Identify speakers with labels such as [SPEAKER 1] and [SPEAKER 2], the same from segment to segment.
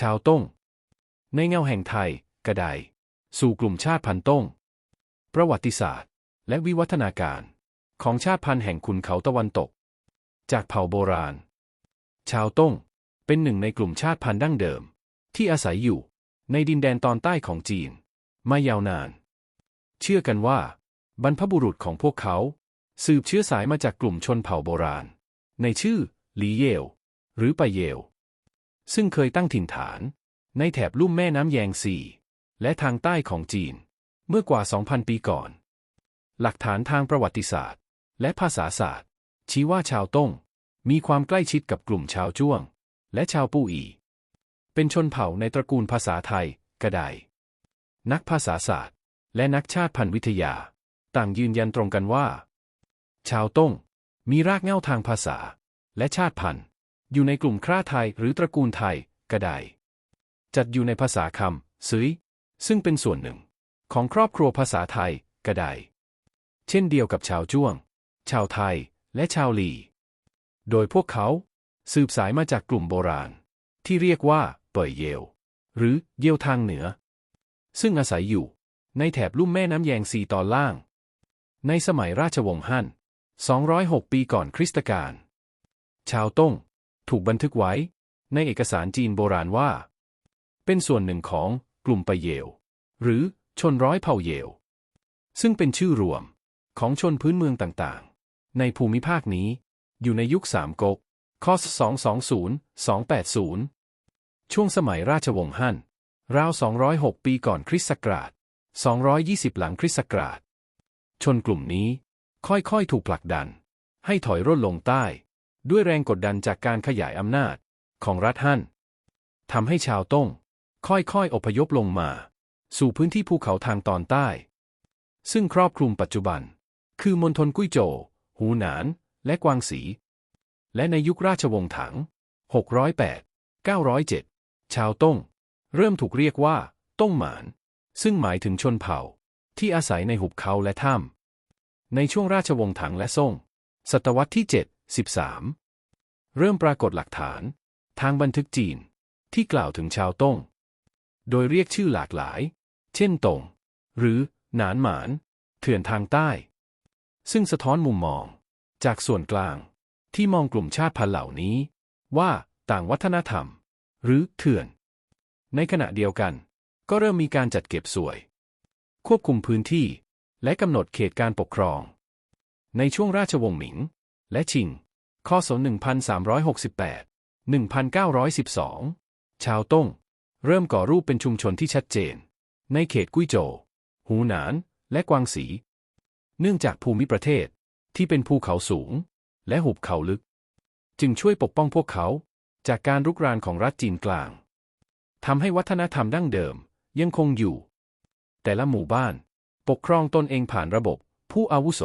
[SPEAKER 1] ชาวต้ง ในเงาแห่งไทย กระไดสู่กลุ่มชาติพันธุ์ต้ง ประวัติศาสตร์ และวิวัฒนาการ ของชาติพันธุ์แห่งขุนเขาตะวันตก จากเผ่าโบราณ ชาวต้งเป็นหนึ่งในกลุ่มชาติพันธุ์ดั้งเดิม ที่อาศัยอยู่ในดินแดนตอนใต้ของจีน มายาวนาน เชื่อกันว่า บรรพบุรุษของพวกเขา สืบเชื้อสายมาจากกลุ่มชนเผ่าโบราณ ในชื่อหลีเยวหรือปะเยว ซึ่งเคยตั้งถิ่นฐาน ในแถบลุ่มแม่น้ำแยงซีและทางใต้ของจีน เมื่อกว่า 2,000 ปีก่อน หลักฐานทางประวัติศาสตร์ และภาษาศาสตร์ ชี้ว่าชาวต้ง มีความใกล้ชิดกับกลุ่มชาวจ้วง และชาวปูอี เป็นชนเผ่าในตระกูลภาษาไทย กระไดนักภาษาศาสตร์ และนักชาติพันธุ์วิทยา ต่างยืนยันตรงกันว่า ชาวต้งมีรากเหง้าทางภาษา และชาติพันธุ์ อยู่ในกลุ่มคร่าไทยหรือตระกูลไทยกระไดจัดอยู่ในภาษาคำซุยซึ่งเป็นส่วนหนึ่ง ของครอบครัวภาษาไทยกระไดเช่นเดียวกับชาวจ้วง ชาวไทยและชาวลี โดยพวกเขาสืบสายมาจากกลุ่มโบราณ ที่เรียกว่าเป่ยเยวหรือเยวทางเหนือ ซึ่งอาศัยอยู่ในแถบลุ่มแม่น้ำแยงซีตอนล่าง ในสมัยราชวงศ์ฮั่น 206 ปีก่อนคริสตกาล ชาวต้ง ถูกบันทึกไว้ ในเอกสารจีนโบราณว่า เป็นส่วนหนึ่งของกลุ่มปะเยวหรือชนร้อยเผ่าเยวซึ่งเป็นชื่อรวมของชนพื้นเมืองต่างๆ ในภูมิภาคนี้ อยู่ในยุคสามก๊กคศ220-280 ช่วงสมัยราชวงศ์ฮั่น ราว 206 ปีก่อนคริสต์ศักราช 220 หลังคริสต์ศักราช ชนกลุ่มนี้ค่อยๆ ถูกผลักดัน ให้ถอยร่นลงใต้ ด้วยแรงกดดันจากการขยายอำนาจของรัฐฮั่นทำให้ชาวต้ง ค่อยๆ อพยพลงมา สู่พื้นที่ภูเขาทางตอนใต้ ซึ่งครอบคลุมปัจจุบัน คือมณฑลกุ้ยโจวหูหนาน และกวางสี และในยุคราชวงศ์ถัง 608 907 ชาวต้ง เริ่มถูกเรียกว่า ต้งหมาน ซึ่งหมายถึงชนเผ่า ที่อาศัยในหุบเขาและถ้ำในช่วงราชวงศ์ถังและซ่ง ศตวรรษที่ 7 13 เริ่มปรากฏหลักฐาน ทางบันทึกจีน ที่กล่าวถึงชาวต้ง โดยเรียกชื่อหลากหลาย เช่นตง หรือ หนานหมาน เถื่อนทางใต้ ซึ่งสะท้อนมุมมอง จากส่วนกลาง ที่มองกลุ่มชาติพันธุ์เหล่านี้ ว่าต่างวัฒนธรรม หรือเถื่อน ในขณะเดียวกัน ก็เริ่มมีการจัดเก็บสวย ควบคุมพื้นที่ และกำหนดเขตการปกครอง ในช่วงราชวงศ์หมิง และชิง คศ1368 1912 ชาวต้ง เริ่มก่อรูปเป็นชุมชนที่ชัดเจน ในเขตกุ้ยโจว หูหนาน และกวางสี เนื่องจากภูมิประเทศที่เป็นภูเขาสูง และหุบเขาลึก จึงช่วยปกป้องพวกเขา จากการรุกรานของรัฐจีนกลาง ทำให้วัฒนธรรมดั้งเดิมยังคงอยู่ แต่ละหมู่บ้าน ปกครองตนเองผ่านระบบผู้อาวุโส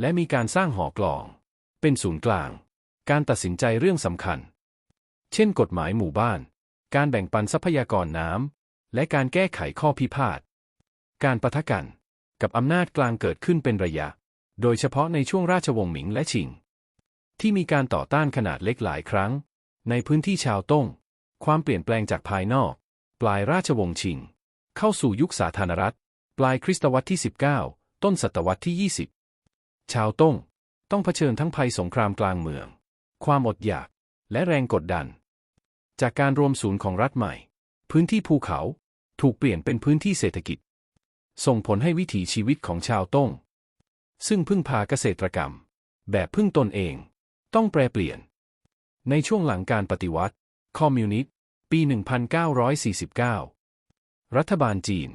[SPEAKER 1] และมีการสร้างหอกลอง เป็นศูนย์กลาง การตัดสินใจเรื่องสำคัญ เช่นกฎหมายหมู่บ้าน การแบ่งปันทรัพยากรน้ำ และการแก้ไขข้อพิพาท การปะทะกันกับอำนาจกลางเกิดขึ้นเป็นระยะ โดยเฉพาะในช่วงราชวงศ์หมิงและชิง ที่มีการต่อต้านขนาดเล็กหลายครั้ง ในพื้นที่ชาวต้ง ความเปลี่ยนแปลงจากภายนอก ปลายราชวงศ์ชิง เข้าสู่ยุคสาธารณรัฐ ปลายคริสตวรรษที่ 19 ต้นศตวรรษที่ 20 ชาวต้ง ต้องเผชิญทั้งภัยสงครามกลางเมือง ความอดอยาก และแรงกดดัน จากการรวมศูนย์ของรัฐใหม่ พื้นที่ภูเขาถูกเปลี่ยนเป็นพื้นที่เศรษฐกิจ ส่งผลให้วิถีชีวิตของชาวต้ง ซึ่งพึ่งพาเกษตรกรรม แบบพึ่งตนเอง ต้องแปรเปลี่ยน ในช่วงหลังการปฏิวัติ คอมมิวนิสต์ ปี 1949 รัฐบาลจีน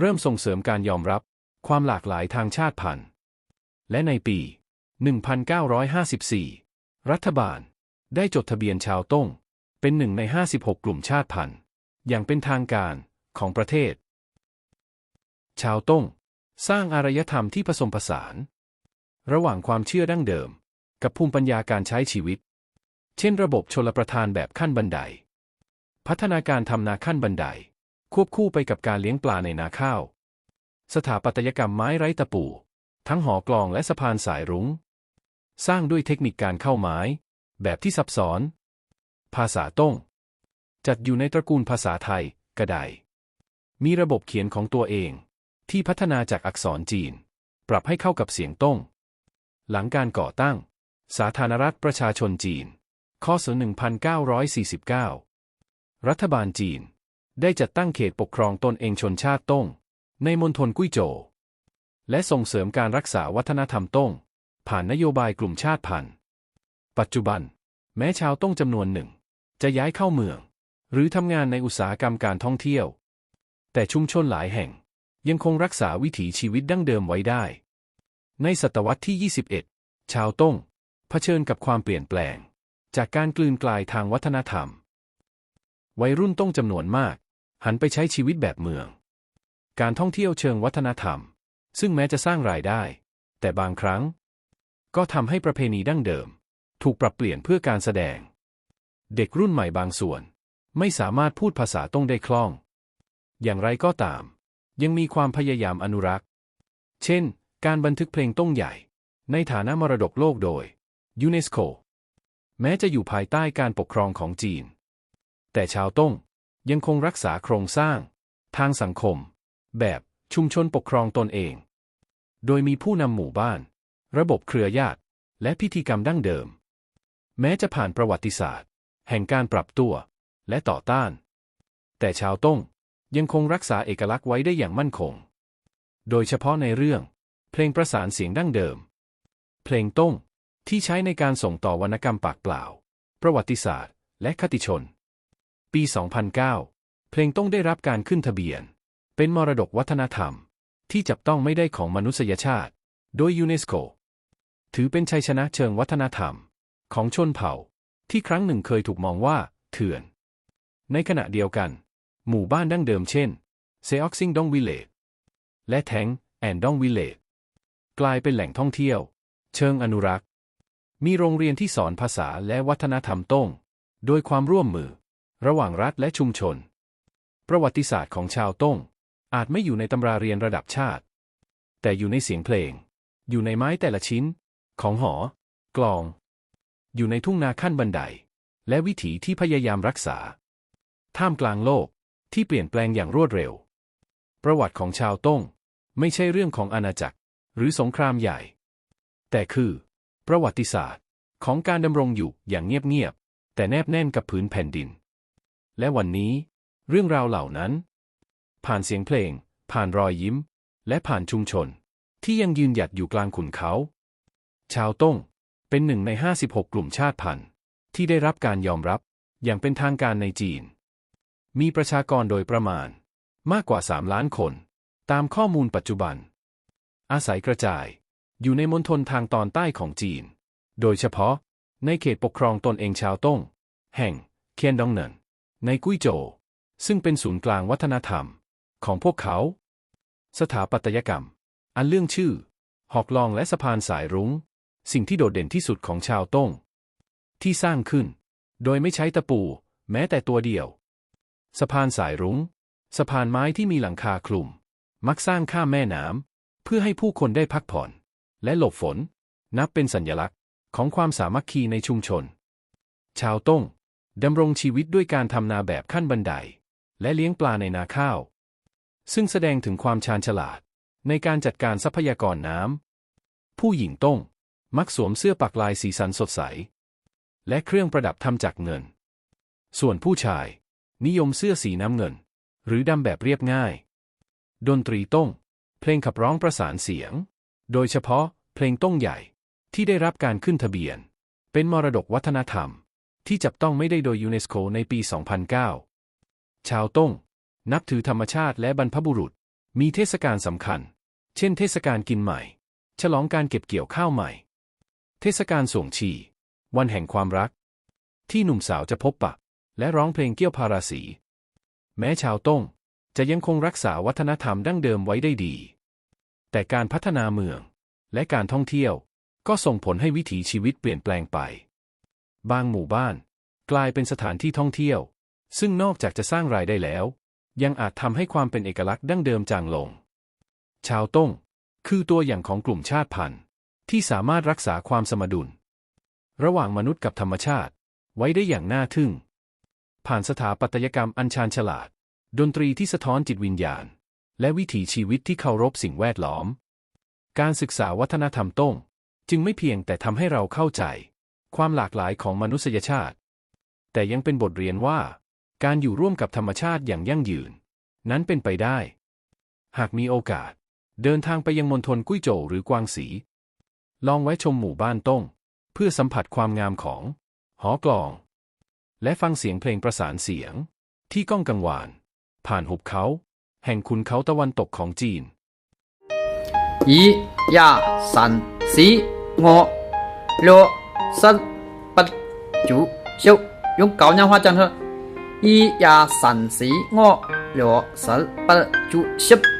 [SPEAKER 1] เริ่มส่งเสริมการยอมรับความหลากหลายทางชาติพันธุ์ และในปี 1954 รัฐบาล ได้จดทะเบียนชาวต้ง เป็นหนึ่งใน 56 กลุ่มชาติพันธุ์ อย่างเป็นทางการของประเทศ ชาวต้ง สร้างอารยธรรมที่ผสมผสาน ระหว่างความเชื่อดั้งเดิม กับภูมิปัญญาการใช้ชีวิต เช่นระบบชลประทานแบบขั้นบันได พัฒนาการทำนาขั้นบันได ควบคู่ไปกับการเลี้ยงปลาในนาข้าว สถาปัตยกรรมไม้ไร้ตะปู ทั้งหอกลองและสะพานสายรุง้ง สร้างด้วยเทคนิคการเข้าไม้แบบที่ซับซ้อน ภาษาต้ง จัดอยู่ในตระกูลภาษาไทย กระไดมีระบบเขียนของตัวเอง ที่พัฒนาจากอักษรจีน ปรับให้เข้ากับเสียงต้ง หลังการก่อตั้ง สาธารณรัฐประชาชนจีนคศ1949 รัฐบาลจีน ได้จัดตั้งเขตปกครองตนเองชนชาติต้ง ในมณฑลกุ้ยโจวและส่งเสริมการรักษาวัฒนธรรมต้ง ผ่านนโยบายกลุ่มชาติพันธุ์ ปัจจุบัน แม้ชาวต้งจำนวนหนึ่ง จะย้ายเข้าเมือง หรือทำงานในอุตสาหกรรมการท่องเที่ยว แต่ชุมชนหลายแห่งยังคงรักษาวิถีชีวิตดั้งเดิมไว้ได้ ในศตวรรษที่ 21 ชาวต้งเผชิญกับความเปลี่ยนแปลง จากการกลืนกลายทางวัฒนธรรม วัยรุ่นต้งจำนวนมาก หันไปใช้ชีวิตแบบเมือง การท่องเที่ยวเชิงวัฒนธรรม ซึ่งแม้จะสร้างรายได้ แต่บางครั้ง ก็ทำให้ประเพณีดั้งเดิม ถูกปรับเปลี่ยนเพื่อการแสดง เด็กรุ่นใหม่บางส่วน ไม่สามารถพูดภาษาต้งได้คล่อง อย่างไรก็ตาม ยังมีความพยายามอนุรักษ์ เช่น การบันทึกเพลงต้งใหญ่ ในฐานะมรดกโลกโดยยูเนสโกแม้จะอยู่ภายใต้การปกครองของจีน แต่ชาวต้งยังคงรักษาโครงสร้าง ทางสังคม แบบชุมชนปกครองตนเอง โดยมีผู้นำหมู่บ้าน ระบบเครือญาติ และพิธีกรรมดั้งเดิม แม้จะผ่านประวัติศาสตร์ แห่งการปรับตัว และต่อต้าน แต่ชาวต้งยังคงรักษาเอกลักษณ์ไว้ได้อย่างมั่นคง โดยเฉพาะในเรื่อง เพลงประสานเสียงดั้งเดิม เพลงต้งที่ใช้ในการส่งต่อวรรณกรรมปากเปล่า ประวัติศาสตร์ และคติชน ปี 2009 เพลงต้องได้รับการขึ้นทะเบียน เป็นมรดกวัฒนธรรมที่จับต้องไม่ได้ของมนุษยชาติ โดยยูเนสโก ถือเป็นชัยชนะเชิงวัฒนธรรม ของชนเผ่า ที่ครั้งหนึ่งเคยถูกมองว่า เถื่อน ในขณะเดียวกัน หมู่บ้านดั้งเดิมเช่นเซออกซิงดองวิเลจและแทงแอนดองวิเลจกลายเป็นแหล่งท่องเที่ยว เชิงอนุรักษ์ มีโรงเรียนที่สอนภาษาและวัฒนธรรมต้ง โดยความร่วมมือ ระหว่างรัฐและชุมชน ประวัติศาสตร์ของชาวต้ง อาจไม่อยู่ในตำราเรียนระดับชาติ แต่อยู่ในเสียงเพลง อยู่ในไม้แต่ละชิ้น ของหอ กลอง อยู่ในทุ่งนาขั้นบันได และวิถีที่พยายามรักษา ท่ามกลางโลกที่เปลี่ยนแปลงอย่างรวดเร็ว ประวัติของชาวต้ง ไม่ใช่เรื่องของอาณาจักร หรือสงครามใหญ่ แต่คือ ประวัติศาสตร์ของการดำรงอยู่อย่างเงียบๆแต่แนบแน่นกับผืนแผ่นดิน และวันนี้ เรื่องราวเหล่านั้น ผ่านเสียงเพลง ผ่านรอยยิ้ม และผ่านชุมชน ที่ยังยืนหยัดอยู่กลางขุนเขา ชาวต้ง เป็นหนึ่งใน 56 กลุ่มชาติพันธุ์ ที่ได้รับการยอมรับอย่างเป็นทางการในจีน มีประชากรโดยประมาณ มากกว่า 3 ล้านคน ตามข้อมูลปัจจุบัน อาศัยกระจาย อยู่ในมณฑลทางตอนใต้ของจีน โดยเฉพาะ ในเขตปกครองตนเองชาวต้ง แห่งเคียนดองเนิน ในกุ้ยโจวซึ่งเป็นศูนย์กลางวัฒนธรรม ของพวกเขา สถาปัตยกรรม อันเรื่องชื่อ หอกลองและสะพานสายรุง้ง สิ่งที่โดดเด่นที่สุดของชาวต้ง ที่สร้างขึ้น โดยไม่ใช้ตะปู แม้แต่ตัวเดียว สะพานสายรุง้ง สะพานไม้ที่มีหลังคาคลุม มักสร้างข้ามแม่น้ำเพื่อให้ผู้คนได้พักผ่อน และหลบฝน นับเป็นสัญลักษณ์ของความสามัคคีในชุมชน ชาวต้งดำรงชีวิตด้วยการทำนาแบบขั้นบันได และเลี้ยงปลาในนาข้าว ซึ่งแสดงถึงความชาญฉลาดในการจัดการทรัพยากรน้ำผู้หญิงต้ง มักสวมเสื้อปักลายสีสันสดใส และเครื่องประดับทำจากเงิน ส่วนผู้ชาย นิยมเสื้อสีน้ำเงิน หรือดำแบบเรียบง่าย ดนตรีต้งเพลงขับร้องประสานเสียง โดยเฉพาะเพลงต้งใหญ่ที่ได้รับการขึ้นทะเบียน เป็นมรดกวัฒนธรรม ที่จับต้องไม่ได้โดยยูเนสโกในปี 2009 ชาวต้งนับถือธรรมชาติและบรรพบุรุษ มีเทศกาลสำคัญ เช่นเทศกาลกินใหม่ ฉลองการเก็บเกี่ยวข้าวใหม่ เทศกาลส่งชี วันแห่งความรัก ที่หนุ่มสาวจะพบปะ และร้องเพลงเกี่ยวพาราสี แม้ชาวต้งจะยังคงรักษาวัฒนธรรมดั้งเดิมไว้ได้ดี แต่การพัฒนาเมืองและการท่องเที่ยวก็ส่งผลให้วิถีชีวิตเปลี่ยนแปลงไป บางหมู่บ้านกลายเป็นสถานที่ท่องเที่ยว ซึ่งนอกจากจะสร้างรายได้แล้ว ยังอาจทำให้ความเป็นเอกลักษณ์ดั้งเดิมจางลง ชาวต้งคือตัวอย่างของกลุ่มชาติพันธุ์ ที่สามารถรักษาความสมดุล ระหว่างมนุษย์กับธรรมชาติ ไว้ได้อย่างน่าทึ่ง ผ่านสถาปัตยกรรมอันชาญฉลาด ดนตรีที่สะท้อนจิตวิญญาณ และวิถีชีวิตที่เคารพสิ่งแวดล้อม การศึกษาวัฒนธรรมต้ง จึงไม่เพียงแต่ทำให้เราเข้าใจ ความหลากหลายของมนุษยชาติ แต่ยังเป็นบทเรียนว่า การอยู่ร่วมกับธรรมชาติอย่างยั่งยืน นั้นเป็นไปได้ หากมีโอกาส เดินทางไปยังมณฑลกุ้ยโจวหรือกวางสี ลองไว้ชมหมู่บ้านต้ง เพื่อสัมผัสความงามของ หอกลอง และฟังเสียงเพลงประสานเสียง ที่ก้องกังวาน ผ่านหุบเขา แห่งคุณเขาตะวันตกของจีน
[SPEAKER 2] 一、二、三、四、五、六、七、八、九、十。用高阳话讲是：一、二、三、四、五、六、七、八、九、十。